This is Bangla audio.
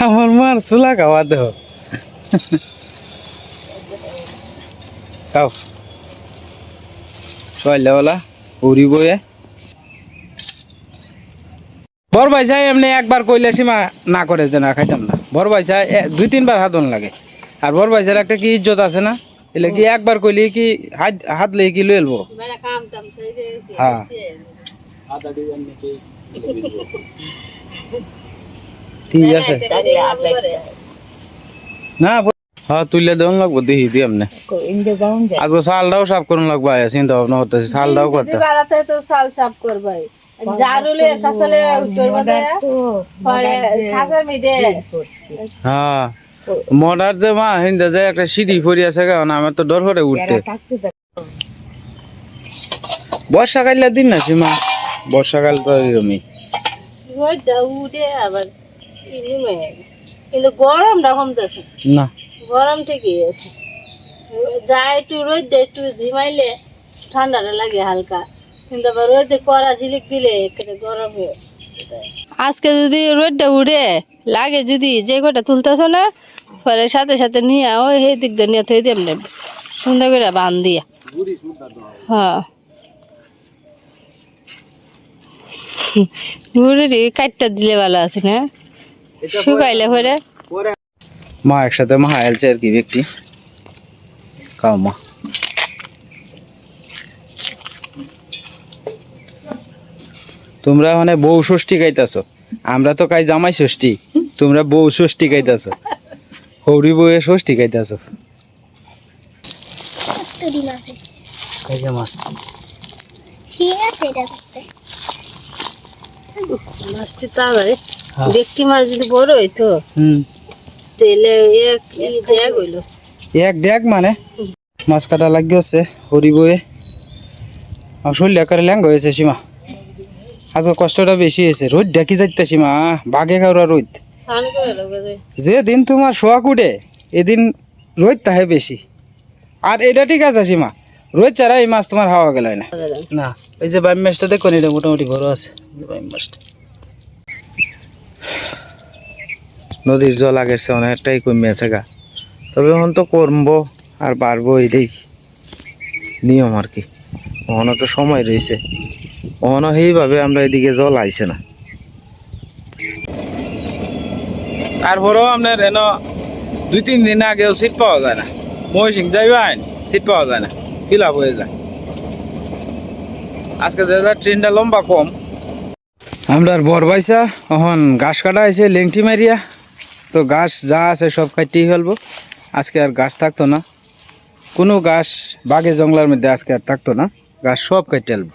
আমার মার চুলা খাওয়া দেহ। খাও। সইলেওয়ালা উড়ি বয়ে বর ভাই চাই এমনি একবার কইলে সীমা না করে যে না খাইতাম না। বর ভাই এ- দুই, তিনবার হাতন লাগে। আর বর ভাই একটা কি ইজ্জত আছে না? এলে কি একবার কইলে কি হাত হাত লেগে কি যে হ্যাঁ। ঠিক আছে। না হ্যাঁ তুইলে দেওয়ান লাগবো দেখি যাউন যায় আজকে চালটাও সাফ করুন লাগবো আয়া চিন্তা ভাবনা করতেছি চালটাও করতে। তো সাল সাপ করবাই। হ্যাঁ মডার যে মা হিন্দা যে একটা সিঁড়ি ফরি আছে কারণ আমার তো ডর করে উঠতে। বর্ষাকালে দিন না সীমা। বর্ষাকাল তো এরকমই উঠে আবার। কিন্তু গরমটা কমতেছে না গরম ঠিকই আছে যা একটু রোদ দেয় একটু ঝিমাইলে ঠান্ডাটা লাগে হালকা কিন্তু আবার রোদে কড়া ঝিলিক দিলে গরম হয়ে আজকে যদি রোদটা উড়ে লাগে যদি যে কটা তুলতেছ না পরে সাথে সাথে নিয়ে ওই সেই দিক দিয়ে নিয়ে থই দেম সুন্দর করে বান দিয়া হ্যাঁ বুড়ি কাটটা দিলে ভালো আছে না শুকাইলে পরে মা একসাথে মা আর কি ব্যক্তি খাও মা। তোমরা মানে বউ ষষ্ঠী গাইতাছো আমরা তো কাই জামাই ষষ্ঠী তোমরা বউ ষষ্ঠী গাইতাছো হৌরি বউয়ে ষষ্ঠী গাইতাছো মাছ আছে? এটা করতে মাছটি তাড়াতাড়ি। দেখটি মাছ যদি বড় হইতো তেলে এক ই দেয়া গইলো। এক ডেক মানে? মাছ কাটা লাগিয়েছে হরি বয়ে আর শরীর করে ল্যাঙ্গ হয়েছে সীমা। আজকে কষ্টটা বেশি হয়েছে রোদ ডাকি যাইতে সীমা বাঘে খাওয়া রোদ। স্নান যে যে দিন তোমার শোয়া কুটে এদিন রোদ তাহে বেশি। আর এটা ঠিক আছে সীমা রোদ ছাড়া এই মাছ তোমার হাওয়া গেল না। না। এই যে বাইম মাছটা দেখো এটা মোটামুটি বড় আছে বাইম মাছটা। নদীর জল চেয়ে অনেকটাই কমে আছে গা। তবে এখন তো কমবো আর পারব এটাই নিয়ম আর কি। ওখানে তো সময় রয়েছে। ওখানে সেইভাবে আমরা এদিকে জল আইছে না। তারপরেও আপনার এন দুই তিন দিন আগেও সিট পাওয়া যায় না। মহিষিং যাইবেন সিট পাওয়া যায় না। ফিল আপ হয়ে যায়? আজকে দেখা ট্রেনটা লম্বা কম। আমরা বর বাইসা, এখন ঘাস কাটা আছে লেংটি মারিয়া। তো গাছ যা আছে সব কাটিয়ে ফেলব। আজকে আর গাছ থাকতো না। কোনো গাছ বাগে জঙ্গলার মধ্যে আজকে আর থাকতো না। গাছ সব কাটিয়ে ফেলব।